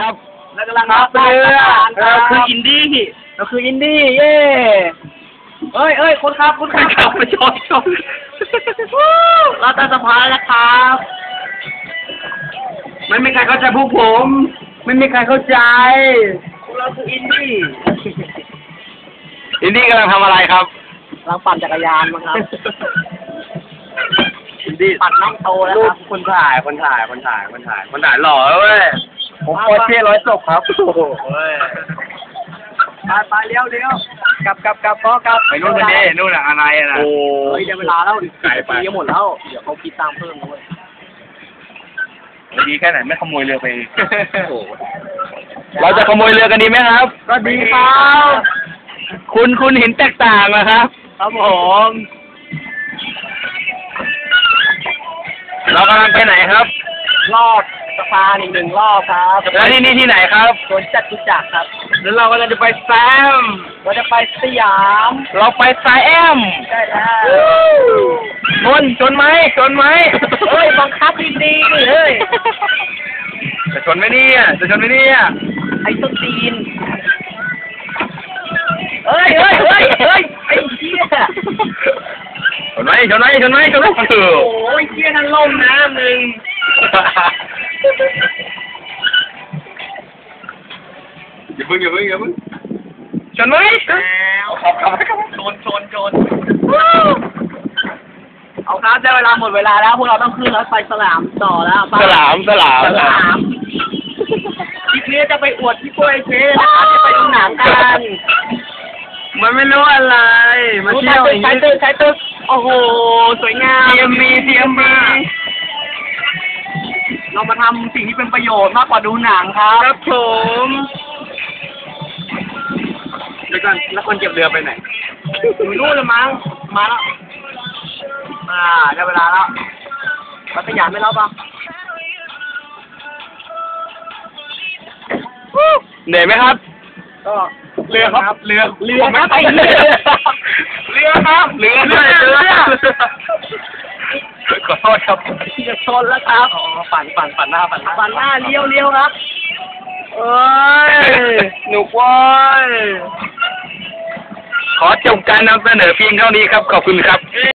ครับแล้วกำลังครับเรือเราเราคืคือออิอินนดี้เราคืออินดี้เย่เอ้ยเอ้ยคนครับคนครับขับไปชนชนเราตัดสะพานแล้วครับไม่มีใครเข้าใจพวกผม ไม่มีใครเข้าใจเราคืออินดี้อินดี้กำลังทำอะไรครับกำลังปั่นจักรยานมั้งครับอินดี้ปั่นน้องโตแล้วรูคปรับคนถ่ายคนถ่ายคนถ่ายคนถ่ายคนถ่ายหล่อเว้ย ผมมาโคตรเท่ร้อยศพครับโอ้โหเว้ยไปไปเลี้ยวเลี้ยวกลับกลับกลับก็กลับไปนู่นกันดินู่นอะอะไรอะนะเฮ้ยเดี๋ยวเวลาแล้วไกลไปปีก็หมดแล้ว เดี๋ยวเขาคิดตามเพิ่มด้วยดีแค่ไหนไม่ขโมยเรือไป เราจะขโมยเรือกันดีไหมครับ ก็ดีครับคุณคุณเห็นแตกต่างนะครับ ครับผมเรากำลังไปไหนครับ รอบ สะพานอีกหนึ่งรอบครับแล้วที่นี่ที่ไหนครับสวนจัตุจักรครับ แล้วเรากำลังจะไปแซมเราจะไปสยาม เราไปไซแอมได้แล้วชนชนไหมชนไหมเฮ้ยบังคับดีๆดิเฮ้ยจะชนไหมเนี่ยจะชนไหมเนี่ยไอ้ต้นตีนเฮ้ยเฮ้ยเฮ้ยเฮ้ยไอ้เหี้ยชนไหมชนไหมชนไหมชนไหมเออโอ้ยเหี้ยนั่นล่มน้ำหนึ่ง อย่าเพิ่งอย่าเพิ่งอย่าเพิ่งชนไหมแล้วขับขับขับชนชนชนเอาครับได้เวลาหมดเวลาแล้วพวกเราต้องขึ้นรถไฟสลามต่อแล้วไปสลามสลามสลามคลิปนี้จะไปอวดพี่กล้วยเชนะครับจะไปดูหนังกันมันไม่รู้อะไร มาเที่ยวอย่างใช้นี้ตึกใช้ตึกโอ้โห สวยงามทีเอ็มบีทีเอ็มบี เรามาทำสิ่งที่เป็นประโยชน์มากกว่าดูหนังครับครับผมเดี๋ยวก่อนแล้วคนเก็บเรือไปไหนอยู่นู่นละมั้งมาแล้วอ่าได้เวลาแล้วรัตยานไม่รับอะเหนื่อยไหมครับ ก็เรือครับ เรือเรือครับ ผมไม่เรือเรือครับเรือด้วยเรือขอโทษครับจะชนแล้วครับอ๋อปั่นปั่นปั่นหน้าปั่นหน้าฝันหน้าเลี้ยวเลี้ยวครับเอ้ยหนุกเว้ยขอจบการนำเสนอเพียงเท่านี้ครับ ขอบคุณครับ